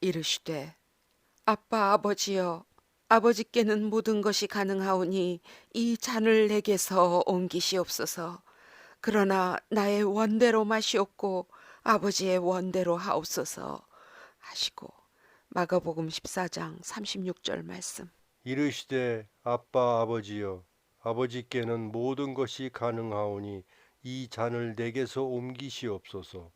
이르시되 아빠 아버지여 아버지께는 모든 것이 가능하오니 이 잔을 내게서 옮기시옵소서. 그러나 나의 원대로 마시옵고 아버지의 원대로 하옵소서. 하시고 마가복음 14장 36절 말씀. 이르시되 아빠 아버지여 아버지께는 모든 것이 가능하오니 이 잔을 내게서 옮기시옵소서.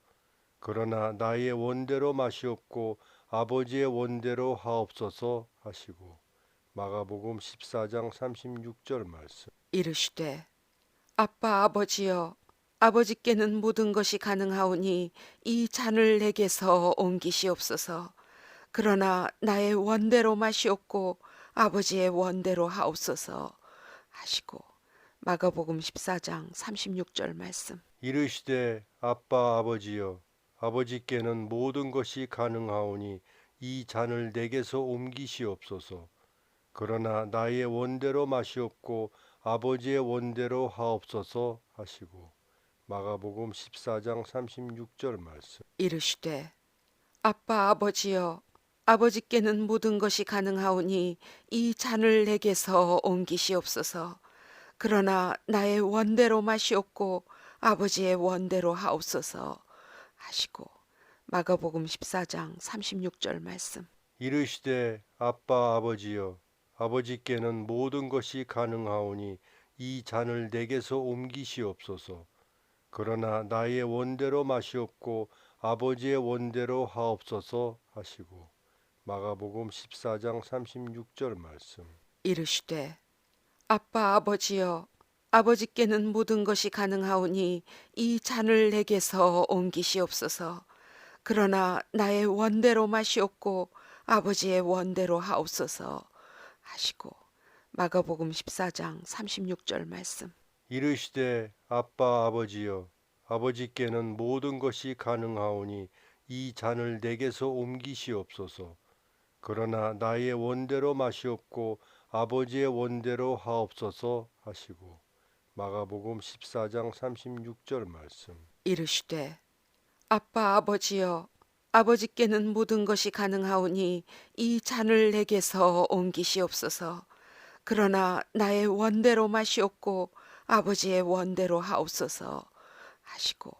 그러나 나의 원대로 마시옵고 아버지의 원대로 하옵소서 하시고 마가복음 14장 36절 말씀. 이르시되 아빠 아버지여 아버지께는 모든 것이 가능하오니 이 잔을 내게서 옮기시옵소서. 그러나 나의 원대로 마시옵고 아버지의 원대로 하옵소서 하시고 마가복음 14장 36절 말씀. 이르시되 아빠 아버지여 아버지께는 모든 것이 가능하오니 이 잔을 내게서 옮기시옵소서. 그러나 나의 원대로 마시옵고 아버지의 원대로 하옵소서 하시고 마가복음 14장 36절 말씀. 이르시되 아빠 아버지여 아버지께는 모든 것이 가능하오니 이 잔을 내게서 옮기시옵소서. 그러나 나의 원대로 마시옵고 아버지의 원대로 하옵소서 하시고 마가복음 14장 36절 말씀. 이르시되 아빠 아버지여 아버지께는 모든 것이 가능하오니 이 잔을 내게서 옮기시옵소서. 그러나 나의 원대로 마시옵고 아버지의 원대로 하옵소서 하시고 마가복음 14장 36절 말씀. 이르시되 아빠 아버지여 아버지께는 모든 것이 가능하오니 이 잔을 내게서 옮기시옵소서. 그러나 나의 원대로 마시옵고 아버지의 원대로 하옵소서. 하시고 마가복음 14장 36절 말씀. 이르시되 아빠 아버지여 아버지께는 모든 것이 가능하오니 이 잔을 내게서 옮기시옵소서. 그러나 나의 원대로 마시옵고 아버지의 원대로 하옵소서 하시고 마가복음 14장 36절 말씀. 이르시되 아빠 아버지여 아버지께는 모든 것이 가능하오니 이 잔을 내게서 옮기시옵소서. 그러나 나의 원대로 마시옵고 아버지의 원대로 하옵소서. 하시고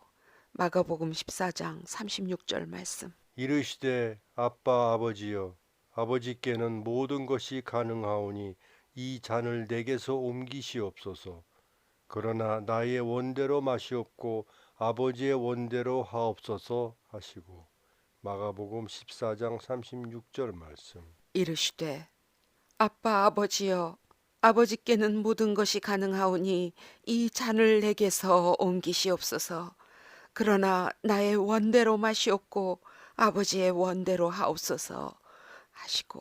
마가복음 14장 36절 말씀. 이르시되 아빠 아버지여 아버지께는 모든 것이 가능하오니 이 잔을 내게서 옮기시옵소서 그러나 나의 원대로 마시옵고 아버지의 원대로 하옵소서 하시고 마가복음 14장 36절 말씀. 이르시되 아빠 아버지여 아버지께는 모든 것이 가능하오니 이 잔을 내게서 옮기시옵소서. 그러나 나의 원대로 마시옵고 아버지의 원대로 하옵소서 하시고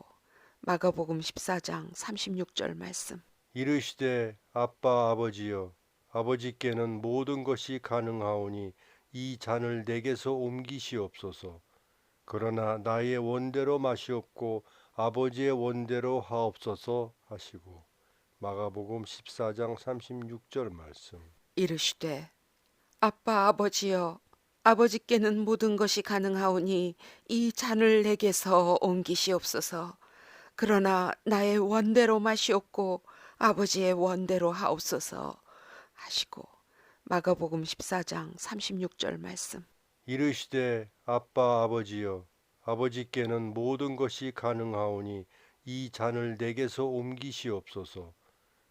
마가복음 14장 36절 말씀. 이르시되 아빠 아버지여 아버지께는 모든 것이 가능하오니 이 잔을 내게서 옮기시옵소서. 그러나 나의 원대로 마시옵고 아버지의 원대로 하옵소서 하시고 마가복음 14장 36절 말씀. 이르시되 아빠 아버지여 아버지께는 모든 것이 가능하오니 이 잔을 내게서 옮기시옵소서. 그러나 나의 원대로 마시옵고 아버지의 원대로 하옵소서 하시고 마가복음 14장 36절 말씀. 이르시되 아빠 아버지여 아버지께는 모든 것이 가능하오니 이 잔을 내게서 옮기시옵소서.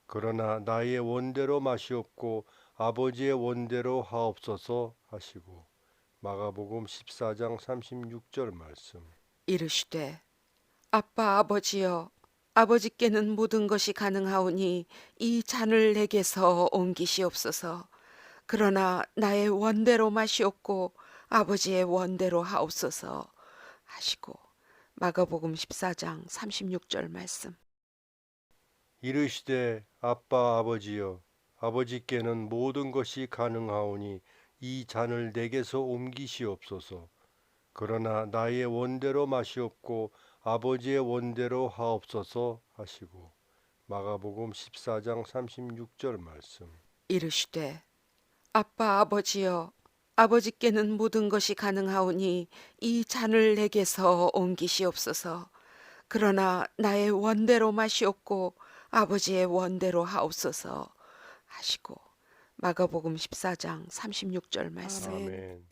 그러나 나의 원대로 마시옵고 아버지의 원대로 하옵소서 하시고 마가복음 14장 36절 말씀. 이르시되 아빠 아버지여 아버지께는 모든 것이 가능하오니 이 잔을 내게서 옮기시옵소서. 그러나 나의 원대로 마시옵고 아버지의 원대로 하옵소서. 하시고 마가복음 14장 36절 말씀. 이르시되 아빠 아버지여 아버지께는 모든 것이 가능하오니 이 잔을 내게서 옮기시옵소서. 그러나 나의 원대로 마시옵고 아버지의 원대로 하옵소서 하시고 마가복음 14장 36절 말씀 이르시되 아빠 아버지여 아버지께는 모든 것이 가능하오니 이 잔을 내게서 옮기시옵소서. 그러나 나의 원대로 마시옵고 아버지의 원대로 하옵소서 하시고 마가복음 14장 36절 말씀. 아멘.